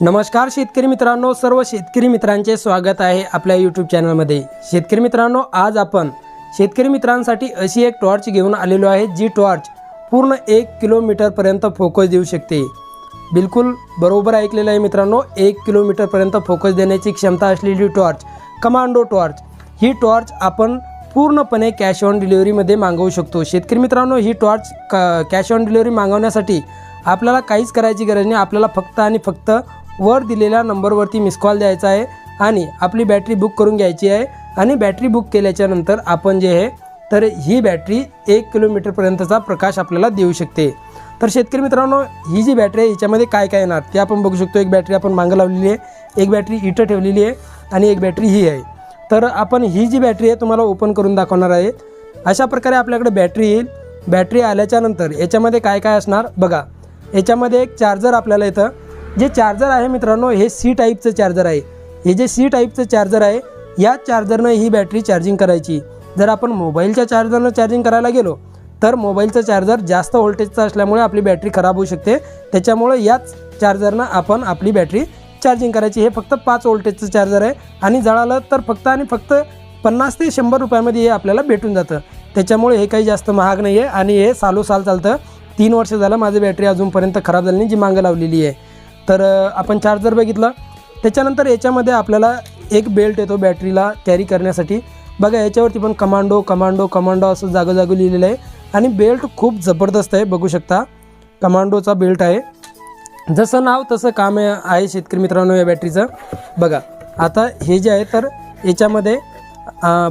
नमस्कार शेतकरी मित्रांनो सर्व शेतकरी मित्रांचे स्वागत आहे आपल्या यूट्यूब चॅनलमध्ये शेतकरी मित्रांनो आज आपण शेतकरी मित्रांसाठी अशी एक टॉर्च घेऊन आलेलो आहे जी टॉर्च पूर्ण एक किलोमीटरपर्यंत फोकस देऊ शकते. बिलकुल बरोबर ऐकलेलं आहे मित्रांनो एक किलोमीटरपर्यंत फोकस देण्याची क्षमता असलेली टॉर्च कमांडो टॉर्च ही टॉर्च आपण पूर्णपणे कॅश ऑन डिलिव्हरीमध्ये मागवू शकतो. शेतकरी मित्रांनो ही टॉर्च क कॅश ऑन डिलिव्हरी मागवण्यासाठी आपल्याला काहीच करायची गरज नाही आपल्याला फक्त आणि फक्त वर दिलेल्या नंबरवरती मिस कॉल द्यायचा आहे आणि आपली बॅटरी बुक करून घ्यायची आहे. आणि बॅटरी बुक केल्याच्यानंतर आपण जे आहे तर ही बॅटरी एक किलोमीटरपर्यंतचा प्रकाश आपल्याला देऊ शकते. तर शेतकरी मित्रांनो ही जी बॅटरी आहे हिच्यामध्ये काय काय येणार? ते आपण बघू शकतो. एक बॅटरी आपण मागं लावलेली आहे. एक बॅटरी इथं ठेवलेली आहे आणि एक बॅटरी ही आहे. तर आपण ही जी बॅटरी आहे तुम्हाला ओपन करून दाखवणार आहे. अशा प्रकारे आपल्याकडे बॅटरी येईल. बॅटरी आल्याच्यानंतर याच्यामध्ये काय काय असणार? बघा. याच्यामध्ये एक चार्जर आपल्याला येतं जे चार्जर आहे मित्रांनो हे सी टाईपचं चार्जर आहे. हे जे सी टाईपचं चार्जर आहे या चार्जरनं ही बॅटरी चार्जिंग करायची. जर आपण मोबाईलच्या चार्जरनं चार्जिंग करायला गेलो तर मोबाईलचं चार्जर जास्त व्होल्टेजचं असल्यामुळे आपली बॅटरी खराब होऊ शकते. त्याच्यामुळे याच चार्जरनं आपण आपली बॅटरी चार्जिंग करायची. हे फक्त पाच व्होल्टेजचं चार्जर आहे. आणि जळालं तर फक्त आणि फक्त पन्नास ते शंभर रुपयामध्ये हे आपल्याला भेटून जातं. त्याच्यामुळे हे काही जास्त महाग नाही आहे आणि हे सालो साल चालतं. तीन वर्ष झालं माझी बॅटरी अजूनपर्यंत खराब झाली नाही जी मागं लावलेली आहे. तर आपण चार्जर बघितलं. त्याच्यानंतर याच्यामध्ये आपल्याला एक बेल्ट येतो बॅटरीला कॅरी करण्यासाठी. बघा याच्यावरती पण कमांडो कमांडो कमांडो असं जागोजागो लिहिलेलं आहे. आणि बेल्ट खूप जबरदस्त आहे बघू शकता. कमांडोचा बेल्ट आहे. जसं नाव तसं काम आहे शेतकरी मित्रांनो या बॅटरीचं. बघा आता हे जे आहे तर याच्यामध्ये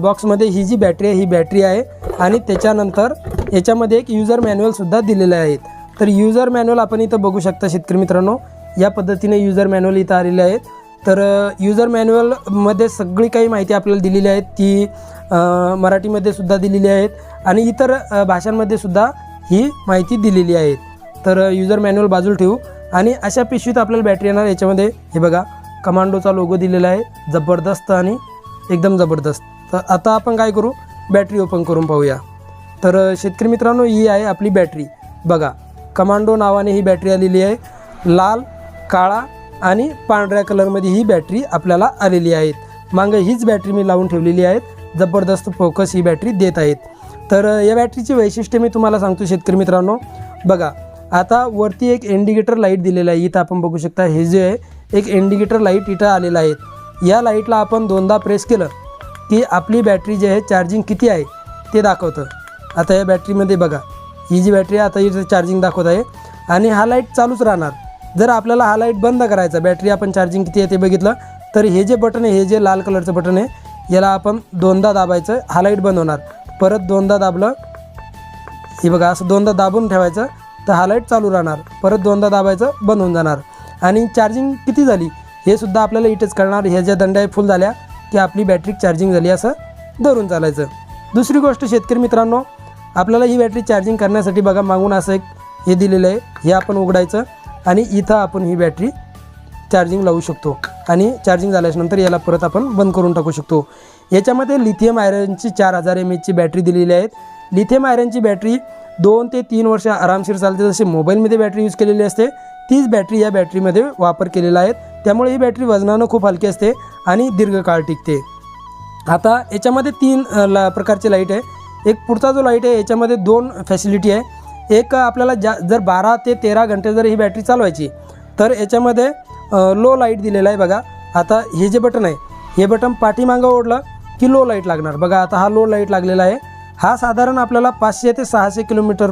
बॉक्समध्ये ही जी बॅटरी आहे ही बॅटरी आहे. आणि त्याच्यानंतर याच्यामध्ये एक युजर मॅन्युअलसुद्धा दिलेलं आहेत तर युजर मॅन्युअल आपण इथं बघू शकता शेतकरी मित्रांनो. या पद्धतीने युजर मॅन्युअल इथं आलेले आहेत. तर युजर मॅन्युअलमध्ये सगळी काही माहिती आपल्याला दिलेली आहे ती मराठीमध्ये सुद्धा दिलेली आहेत आणि इतर भाषांमध्ये सुद्धा ही माहिती दिलेली आहे. तर युजर मॅन्युअल बाजूला ठेवू. आणि अशा पिशवीत आपल्याला बॅटरी येणार याच्यामध्ये हे बघा कमांडोचा लोगो दिलेला आहे. जबरदस्त आणि एकदम जबरदस्त. तर आता आपण काय करू? बॅटरी ओपन करून पाहूया. तर शेतकरी मित्रांनो ही आहे आपली बॅटरी बघा कमांडो नावाने ही बॅटरी आलेली आहे. लाल काळा आणि पांढऱ्या कलरमध्ये ही बॅटरी आपल्याला आलेली आहेत. मागं हीच बॅटरी मी लावून ठेवलेली आहेत. जबरदस्त फोकस ही बॅटरी देत आहेत. तर या बॅटरीची वैशिष्ट्य मी तुम्हाला सांगतो शेतकरी मित्रांनो. बघा आता वरती एक इंडिकेटर लाइट दिलेला आहे. इथं आपण बघू शकता हे जे आहे एक इंडिकेटर लाइट इथं आलेलं आहे. या लाईटला आपण दोनदा प्रेस केलं की आपली बॅटरी जी आहे चार्जिंग किती आहे ते दाखवतं. आता या बॅटरीमध्ये बघा ही जी बॅटरी आहे आता इथं चार्जिंग दाखवत आहे. आणि हा लाइट चालूच राहणार. जर आपल्याला हा लाइट बंद करायचा बॅटरी आपण चार्जिंग किती आहे ते बघितलं तर हे जे बटन आहे हे जे लाल कलरचं बटन आहे याला आपण दोनदा दाबायचं हा लाइट बंद होणार. परत दोनदा दाबलं हे बघा असं दोनदा दाबून ठेवायचं तर हा लाइट चालू राहणार. परत दोनदा दाबायचं बंद होऊन जाणार. आणि चार्जिंग किती झाली हे सुद्धा आपल्याला इथेच कळणार. ह्या ज्या दंड्या फुल झाल्या की आपली बॅटरी चार्जिंग झाली असं धरून चालायचं. दुसरी गोष्ट शेतकरी मित्रांनो आपल्याला ही बॅटरी चार्जिंग करण्यासाठी बघा मागून असं एक हे दिलेलं आहे हे आपण उघडायचं. आणि इथं आपण ही बॅटरी चार्जिंग लावू शकतो. आणि चार्जिंग झाल्याच्यानंतर याला परत आपण बंद करून टाकू शकतो. याच्यामध्ये लिथियम आयरनची चार हजार एम एचची बॅटरी दिलेली आहेत. लिथियम आयरनची बॅटरी दोन ते तीन वर्ष आरामशीर चालते. जसे मोबाईलमध्ये बॅटरी यूज केलेली असते तीच बॅटरी या बॅटरीमध्ये वापर केलेला आहे. त्यामुळे ही बॅटरी वजनानं खूप हलकी असते आणि दीर्घकाळ टिकते. आता याच्यामध्ये तीन ला प्रकारचे लाइट आहे. एक पुढचा जो लाइट आहे याच्यामध्ये दोन फॅसिलिटी आहे. एक आपल्याला जा जर बारा ते तेरा घंटे जर ही बॅटरी चालवायची तर याच्यामध्ये लो लाइट दिलेला आहे बघा. आता हे जे बटन आहे हे बटन पाठीमागं ओढलं की लो लाइट लागणार. बघा आता हा लो लाइट लागलेला आहे. हा साधारण आपल्याला पाचशे ते सहाशे किलोमीटर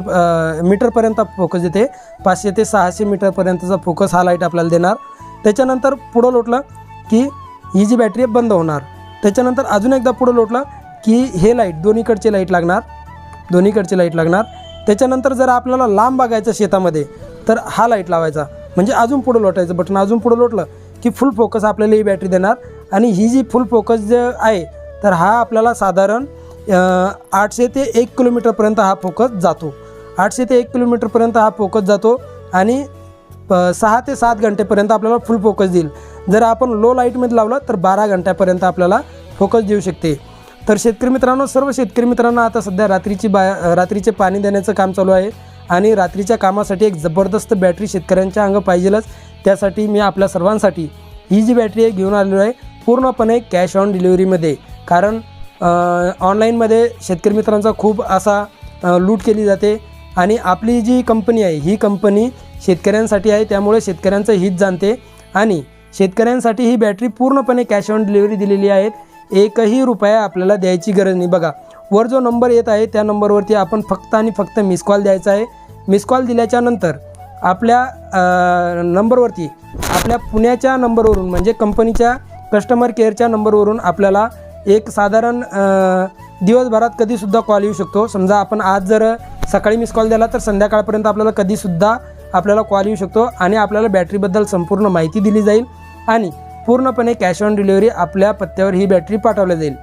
मीटरपर्यंत फोकस देते पाचशे ते सहाशे मीटरपर्यंतचा फोकस हा लाइट आपल्याला देणार. त्याच्यानंतर पुढं लोटलं की ही जी बॅटरी आहे बंद होणार. त्याच्यानंतर अजून एकदा पुढं लोटलं की हे लाइट दोन्हीकडचे लाइट लागणार. दोन्हीकडचे लाइट लागणार. त्याच्यानंतर जर आपल्याला लांब बघायचं शेतामध्ये तर हा लाइट लावायचा. म्हणजे अजून पुढं लोटायचं बटन अजून पुढं लोटलं की फुल फोकस आपल्याला ही बॅटरी देणार. आणि ही जी फुल फोकस जे आहे तर हा आपल्याला साधारण आठशे ते एक किलोमीटरपर्यंत हा फोकस जातो. आठशे ते एक किलोमीटरपर्यंत हा फोकस जातो आणि सहा ते सात घंटेपर्यंत आपल्याला फुल फोकस देईल. जर आपण लो लाईटमध्ये लावलं तर बारा घंट्यापर्यंत आपल्याला फोकस देऊ शकते. तर शेतकरी मित्रांनो सर्व शेतकरी मित्रांना आता सध्या रात्रीची बा रात्रीचे पाणी देण्याचं काम चालू आहे आणि रात्रीच्या कामासाठी एक जबरदस्त बॅटरी शेतकऱ्यांच्या अंग पाहिजेलच. त्यासाठी मी आपल्या सर्वांसाठी ही जी बॅटरी आहे घेऊन आलेलो आहे पूर्णपणे कॅश ऑन डिलिव्हरीमध्ये कारण ऑनलाईनमध्ये शेतकरी मित्रांचा खूप असा लूट केली जाते आणि आपली जी कंपनी आहे ही कंपनी शेतकऱ्यांसाठी आहे त्यामुळे शेतकऱ्यांचं हित जाणते आणि शेतकऱ्यांसाठी ही बॅटरी पूर्णपणे कॅश ऑन डिलिव्हरी दिलेली आहेत एकही रुपया आपल्याला द्यायची गरज नाही. बघा वर जो नंबर येत आहे त्या नंबरवरती आपण फक्त आणि फक्त मिस कॉल द्यायचा आहे. मिस कॉल दिल्याच्या नंतर आपल्या नंबरवरती आपल्या पुण्याच्या नंबरवरून म्हणजे कंपनीच्या कस्टमर केअरच्या नंबरवरून आपल्याला एक साधारण दिवसभरात कधीसुद्धा कॉल येऊ शकतो. समजा आपण आज जर सकाळी मिस कॉल दिला तर संध्याकाळपर्यंत आपल्याला कधीसुद्धा आपल्याला कॉल येऊ शकतो आणि आपल्याला बॅटरीबद्दल संपूर्ण माहिती दिली जाईल. आणि पूर्णपणे कॅश ऑन डिलिव्हरी आपल्या पत्त्यावर ही बॅटरी पाठवली जाईल.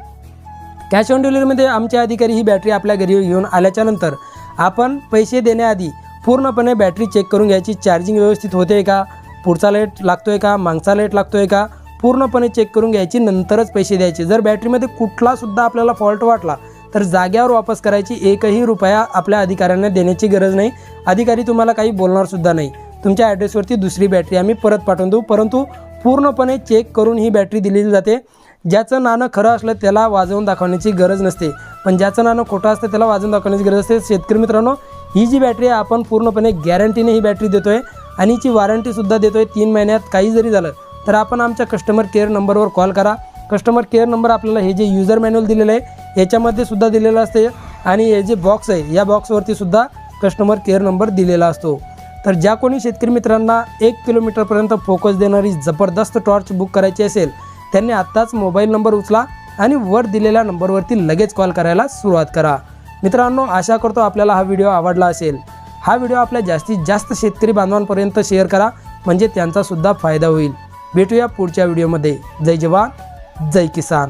कॅश ऑन डिलिव्हरीमध्ये आमचे अधिकारी ही बॅटरी आपल्या घरी घेऊन आल्याच्यानंतर आपण पैसे देण्याआधी पूर्णपणे बॅटरी चेक करून घ्यायची. चार्जिंग व्यवस्थित होते का? पुढचा लाइट लागतो आहे का? मागचा लाइट लागतो आहे का? पूर्णपणे चेक करून घ्यायची नंतरच पैसे द्यायचे. जर बॅटरीमध्ये कुठलासुद्धा आपल्याला फॉल्ट वाटला तर जाग्यावर वापस करायची. एकही रुपया आपल्या अधिकाऱ्यांना देण्याची गरज नाही. अधिकारी तुम्हाला काही बोलणारसुद्धा नाही. तुमच्या ॲड्रेसवरती दुसरी बॅटरी आम्ही परत पाठवून देऊ. परंतु पूर्णपणे चेक करून ही बॅटरी दिलेली जाते. ज्याचं नाणं खरं असलं त्याला वाजवून दाखवण्याची गरज नसते. पण ज्याचं नाणं खोटं असतं त्याला वाजवून दाखवण्याची गरज असते. शेतकरी मित्रांनो ही जी बॅटरी आहे आपण पूर्णपणे गॅरंटीने ही बॅटरी देतो आहे आणि हिची वॉरंटीसुद्धा देतो आहे तीन महिन्यात काही जरी झालं तर आपण आमच्या कस्टमर केअर नंबरवर कॉल करा. कस्टमर केअर नंबर आपल्याला हे जे युजर मॅन्युअल दिलेलं आहे याच्यामध्ये सुद्धा दिलेलं असते. आणि हे जे बॉक्स आहे या बॉक्सवरती सुद्धा कस्टमर केअर नंबर दिलेला असतो. तर ज्या कोणी शेतकरी मित्रांना एक किलोमीटरपर्यंत फोकस देणारी जबरदस्त टॉर्च बुक करायची असेल त्यांनी आत्ताच मोबाईल नंबर उचला आणि वर दिलेल्या नंबरवरती लगेच कॉल करायला सुरुवात करा. मित्रांनो आशा करतो आपल्याला हा व्हिडिओ आवडला असेल. हा व्हिडिओ आपल्या जास्तीत जास्त शेतकरी बांधवांपर्यंत शेअर करा म्हणजे त्यांचासुद्धा फायदा होईल. भेटूया पुढच्या व्हिडिओमध्ये. जय जवान जय किसान.